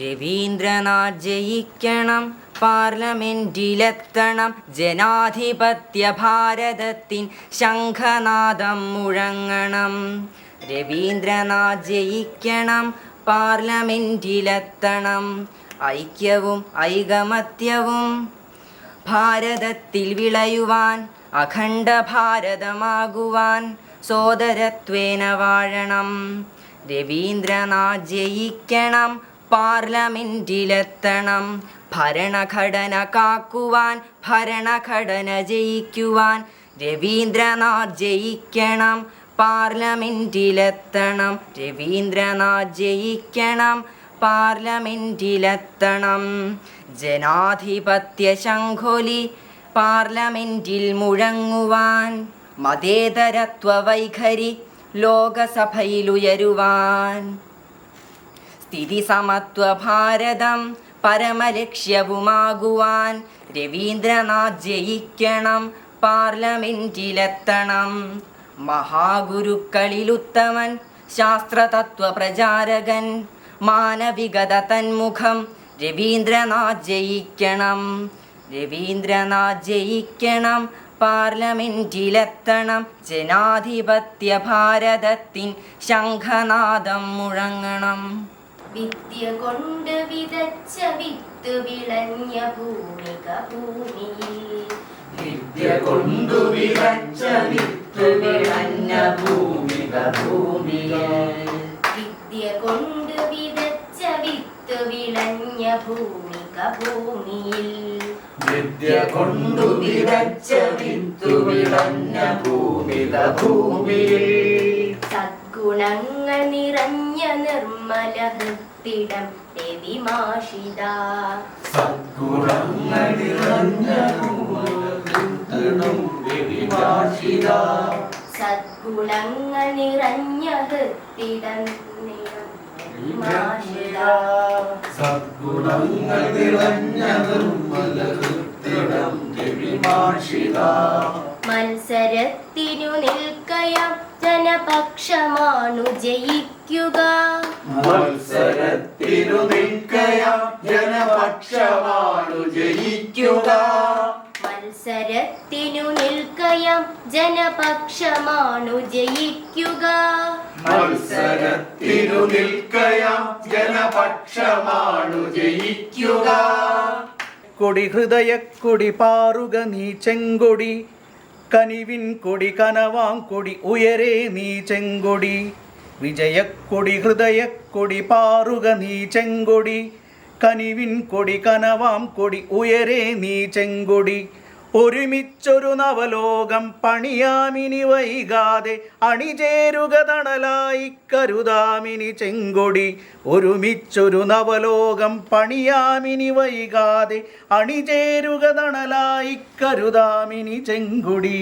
രവീന്ദ്രനാഥ് ജയിക്കണം പാർലമെന്റിലെത്തണം ജനാധിപത്യ ഭാരതത്തിൻ ശംഖനാദം മുഴങ്ങണം. രവീന്ദ്രനാഥ് ജയിക്കണം പാർലമെന്റിലെത്തണം. ഐക്യവും ഐകമത്യവും ഭാരതത്തിൽ വിളയുവാൻ അഖണ്ഡ ഭാരതമാകുവാൻ സോദരത്വേന വാഴണം. രവീന്ദ്രനാഥ് ജയിക്കണം പാർലമെന്റിലെത്തണം. ഭരണഘടന കാക്കുവാൻ ഭരണഘടന ജയിക്കുവാൻ രവീന്ദ്രനാഥ് ജയിക്കണം. പാർലമെന്റിലെത്തണം. രവീന്ദ്രനാഥ് ജയിക്കണം. പാർലമെന്റിലെത്തണം. ജനാധിപത്യ ശംഖൊലി പാർലമെന്റിൽ മുഴങ്ങുവാൻ മതേതരത്വ വൈഖരി ലോകസഭയിലുയരുവാൻ സ്ഥിതി സമത്വ ഭാരതം പരമലക്ഷ്യവുമാകുവാൻ രവീന്ദ്രനാഥ് ജയിക്കണം പാർലമെന്റിലെത്തണം. മഹാഗുരുക്കളിലുത്തമൻ ശാസ്ത്രതത്വ പ്രചാരകൻ മാനവികത തന്മുഖം രവീന്ദ്രനാഥ് ജയിക്കണം. രവീന്ദ്രനാഥ് ജയിക്കണം പാർലമെന്റിലെത്തണം. ജനാധിപത്യ ഭാരതത്തിൻ ശംഖനാദം മുഴങ്ങണം. വിദ്യ കൊണ്ട് വിതച്ച വിത്ത് വിളഞ്ഞ ഭൂമിക ഭൂമിയിൽ വിദ്യ കൊണ്ടു വിതച്ച വിത്ത് വിളഞ്ഞ ഭൂമിക ഭൂമിയിൽ വിദ്യ കൊണ്ട് വിതച്ച വിത്ത് വിളഞ്ഞ ഭൂമിക ഭൂമിയിൽ വിദ്യ കൊണ്ടു വിതച്ച വിത്ത് വിളഞ്ഞ ഭൂമിക ഭൂമിയിൽ സദ്ഗുണങ്ങൾ നിറഞ്ഞ നിർമ്മല ഹൃത്തിടം രവിമാഷിത സദ്ഗുണങ്ങൾ നിറഞ്ഞ സദ്ഗുണങ്ങൾ നിറഞ്ഞ ഹൃത്തിടം രവിമാഷിത സദ്ഗുണങ്ങൾ നിറഞ്ഞ നിർമ്മല കൃത്തിടം രവിഭാഷിത മത്സരത്തിനു നിൽക്കയാം ജനപക്ഷമാണു ജയിക്കുക. മത്സരത്തിനു നിൽക്കയാം ജനപക്ഷമാണു ജയിക്കുക. മത്സരത്തിനു നിൽക്കയാം ജനപക്ഷമാണു ജയിക്കുക. മത്സരത്തിനു നിൽക്കയാം ജനപക്ഷമാണു ജയിക്കുക. കൊടി ഹൃദയക്കൊടി പാറുക നീ ചെങ്കൊടി. കനിവിൻ കൊടി കനവാം കൊടി ഉയരേ നീ ചെങ്കൊടി. വിജയക്കൊടി ഹൃദയക്കൊടി പാറുക നീ ചെങ്കൊടി. കനിവിൻ കൊടി കനവാം കൊടി ഉയരേ നീ ചെങ്കൊടി. ഒരുമിച്ചൊരു നവലോകം പണിയാമിനി വൈകാതെ അണിചേരുക തണലായി കരുതാമിനി ചെങ്കൊടി. ഒരുമിച്ചൊരു നവലോകം പണിയാമിനി വൈകാതെ അണിചേരുക തണലായി കരുതാമിനി ചെങ്കൊടി.